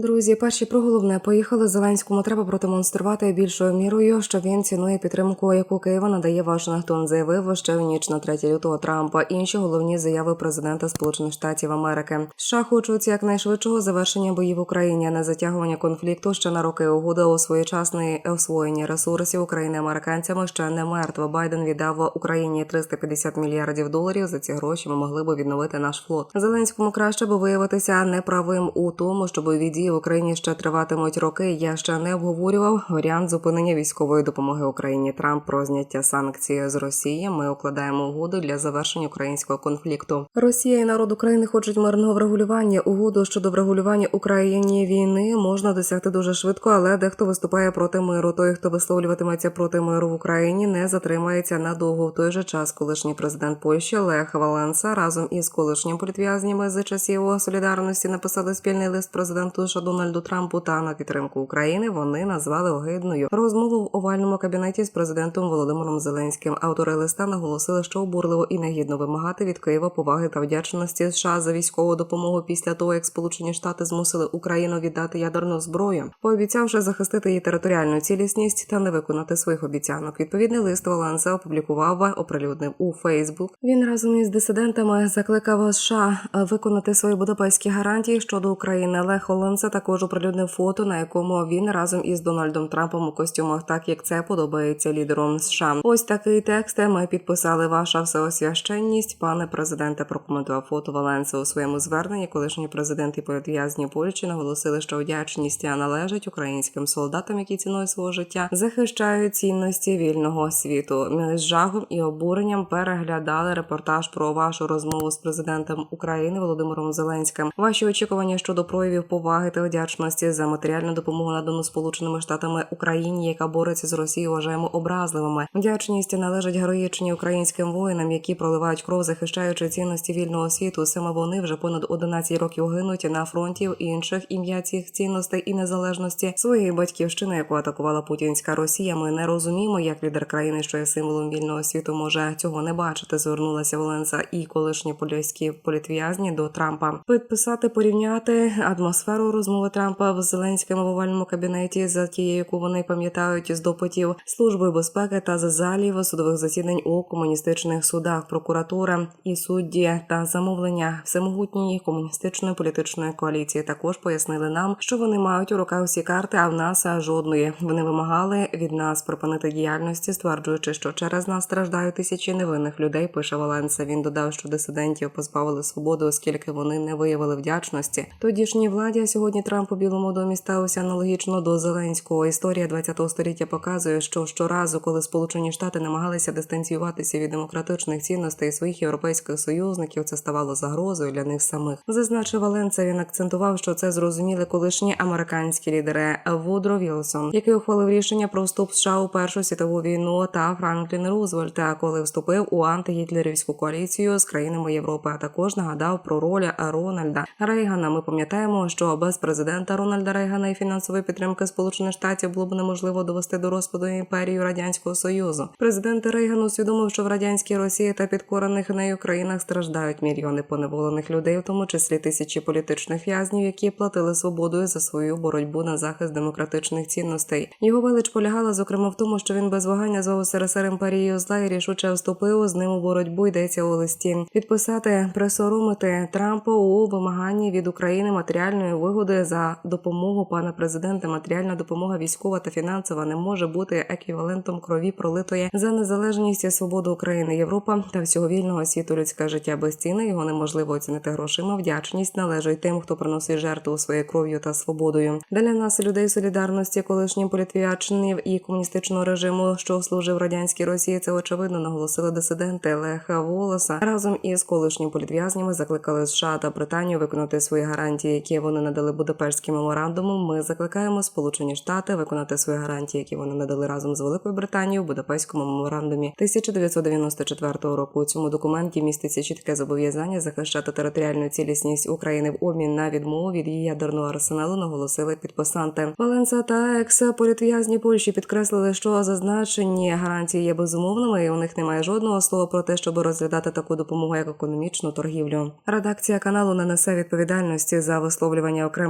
Друзі, перші про головне поїхали Зеленському. Треба продемонструвати більшою мірою, що він цінує підтримку, яку Києва надає Вашингтон. Заявив ще в ніч на 3 лютого Трампа. Інші головні заяви президента Сполучених Штатів Америки. США хочуть якнайшвидшого завершення боїв в Україні, а не затягування конфлікту ще на роки угода у своєчасне освоєння ресурсів України американцями ще не мертва. Байден віддав Україні 350 мільярдів доларів. За ці гроші ми могли б відновити наш флот. Зеленському краще би виявитися неправим у тому, що бойові в Україні ще триватимуть роки. Я ще не обговорював варіант зупинення військової допомоги Україні. Трамп про зняття санкцій з Росії. Ми укладаємо угоду для завершення українського конфлікту. Росія і народ України хочуть мирного врегулювання. Угоду щодо врегулювання Україні війни можна досягти дуже швидко, але дехто виступає проти миру. Той, хто висловлюватиметься проти миру в Україні, не затримається надовго. В той же час колишній президент Польщі Лех Валенса разом із колишнім політв'язнями з часів солідарності написали спільний лист президенту США Дональду Трампу та на підтримку України. Вони назвали огидною розмову в овальному кабінеті з президентом Володимиром Зеленським. Автори листа наголосили, що обурливо і негідно вимагати від Києва поваги та вдячності США за військову допомогу після того, як Сполучені Штати змусили Україну віддати ядерну зброю, пообіцявши захистити її територіальну цілісність та не виконати своїх обіцянок. Відповідний лист Валенса опублікував, оприлюднив у Фейсбук. Він разом із дисидентами закликав США виконати свої будапештські гарантії щодо України. Лех Валенса також оприлюднив фото, на якому він разом із Дональдом Трампом у костюмах, так як це подобається лідером США. Ось такий текст ми підписали. Ваша всеосвященність, пане президенте, прокоментував фото Валенса у своєму зверненні. Колишній президент і політв'язні Польщі наголосили, що вдячність належить українським солдатам, які ціною свого життя захищають цінності вільного світу. Ми з жахом і обуренням переглядали репортаж про вашу розмову з президентом України Володимиром Зеленським. Ваші очікування щодо проявів поваги та вдячності за матеріальну допомогу надану Сполученими Штатами Україні, яка бореться з Росією, вважаємо образливими. Вдячність належить героїчні українським воїнам, які проливають кров, захищаючи цінності вільного світу. Саме вони вже понад 11 років гинуть на фронті інших ім'я цих цінностей і незалежності своєї батьківщини, яку атакувала путінська Росія. Ми не розуміємо, як лідер країни, що є символом вільного світу, може цього не бачити. Звернулася Воленса і колишні польські політв'язні до Трампа. Підписати, порівняти атмосферу розмови Трампа з Зеленським в овальному кабінеті за тією, яку вони пам'ятають з допитів служби безпеки та з залів судових засідань у комуністичних судах, прокуратура і судді та замовлення всемогутньої комуністичної політичної коаліції. Також пояснили нам, що вони мають у руках всі карти, а в нас жодної. Вони вимагали від нас припинити діяльності, стверджуючи, що через нас страждають тисячі невинних людей. Пише Валенса. Він додав, що дисидентів позбавили свободи, оскільки вони не виявили вдячності. Тодішній владі а сьогодні Трамп у Білому домі ставився аналогічно до Зеленського. Історія 20-го століття показує, що щоразу, коли Сполучені Штати намагалися дистанціюватися від демократичних цінностей своїх європейських союзників, це ставало загрозою для них самих. Зазначив Валенца. Він акцентував, що це зрозуміли колишні американські лідери Вудро Вілсон, який ухвалив рішення про вступ США у Першу світову війну, та Франклін Рузвельт, а коли вступив у антигітлерівську коаліцію з країнами Європи. А також нагадав про роль Рональда Рейгана. Ми пам'ятаємо, що без президента Рональда Рейгана і фінансової підтримки Сполучених Штатів було б неможливо довести до розпаду імперію радянського союзу. Президент Рейган усвідомив, що в радянській Росії та підкорених нею країнах страждають мільйони поневолених людей, в тому числі тисячі політичних в'язнів, які платили свободою за свою боротьбу на захист демократичних цінностей. Його велич полягала зокрема в тому, що він без вагання звав СРСР імперією зла і рішуче вступив з ним у боротьбу. Йдеться у листі підписати присоромити Трампа у вимаганні від України матеріальної вигоди за допомогу пана президента. Матеріальна допомога військова та фінансова не може бути еквівалентом крові пролитої за незалежність і свободу України, Європа та всього вільного світу. Людське життя безцінне, його неможливо оцінити грошима. Вдячність належить тим, хто приносить жертву своєю кров'ю та свободою. Для нас людей солідарності, колишнім політв'ячнів і комуністичного режиму, що служив радянській Росії, це очевидно наголосили дисиденти Леха Волоса разом із колишніми політв'язнями закликали США та Британію виконати свої гарантії, які вони надали Будапештським меморандумом. Ми закликаємо Сполучені Штати виконати свої гарантії, які вони надали разом з Великою Британією в Будапештському меморандумі 1994 року. У цьому документі міститься чітке зобов'язання захищати територіальну цілісність України в обмін на відмову від її ядерного арсеналу. Наголосили підписанти. Валенса та екс політв'язні Польщі підкреслили, що зазначені гарантії є безумовними, і у них немає жодного слова про те, щоб розглядати таку допомогу як економічну торгівлю. Редакція каналу не несе відповідальності за висловлювання окремих